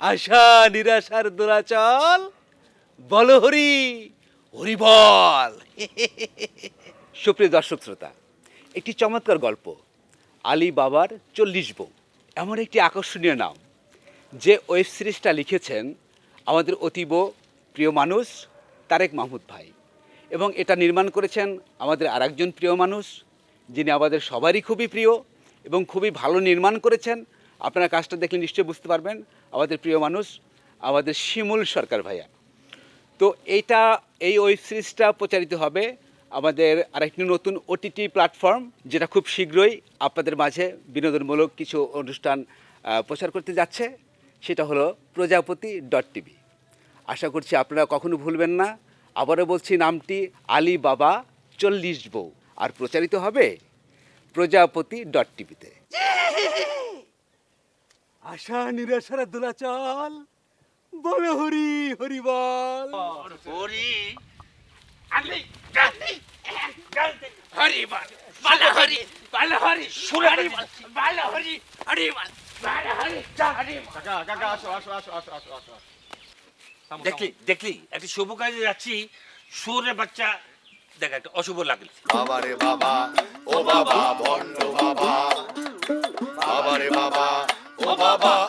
আশা, নিরাশার দোলাচল বল হরি হরি বল। সুপ্রিয় দর্শক শ্রোতা, একটি চমৎকার গল্প। আলী বাবার চল্লিশ বউ। এমন একটি আকর্ষণীয় নাম, যে ওয়েব সিরিজটা লিখেছেন আমাদের অতীব প্রিয় মানুষ তারেক মাহমুদ ভাই। এবং এটা নির্মাণ করেছেন আমাদের আরেকজন প্রিয় মানুষ, যিনি আমাদের সবারই খুবই প্রিয় এবং খুবই ভালো নির্মাণ করেছেন। আপনারা কাজটা দেখলে নিশ্চয়ই বুঝতে পারবেন। আমাদের প্রিয় মানুষ, আমাদের শিমুল সরকার ভাইয়া। তো এইটা, এই ওয়েব সিরিজটা প্রচারিত হবে আমাদের আরেকটি নতুন ওটিটি প্ল্যাটফর্ম যেটা খুব শীঘ্রই আপনাদের মাঝে বিনোদনমূলক কিছু অনুষ্ঠান প্রচার করতে যাচ্ছে। সেটা হলো প্রজাপতি ডট টিভি। আশা করছি আপনারা কখনো ভুলবেন না। আবারও বলছি, নামটি আলী বাবা চল্লিশ বউ। আর প্রচারিত হবে প্রজাপতি ডট টিভিতে। আশা নিরাশারা দোলাচল বল হরি হরি বল। হরি আলি গালি গালি হরি বল বালা হরি বালা হরি সুরারি বল বালা হরি হরি বল বালা হরি হরি বল। কাকা কাকা আসো আসো আসো আসো আসো আসো। দেখলি দেখলি একটা শুভ কাজে যাচ্ছি। সুরের বাচ্চা দেখ, একটা অশুভ লাগল। বাবা রে বাবা, ও বাবা, ভণ্ড বাবা। বাবা রে বাবা, ও বাবা।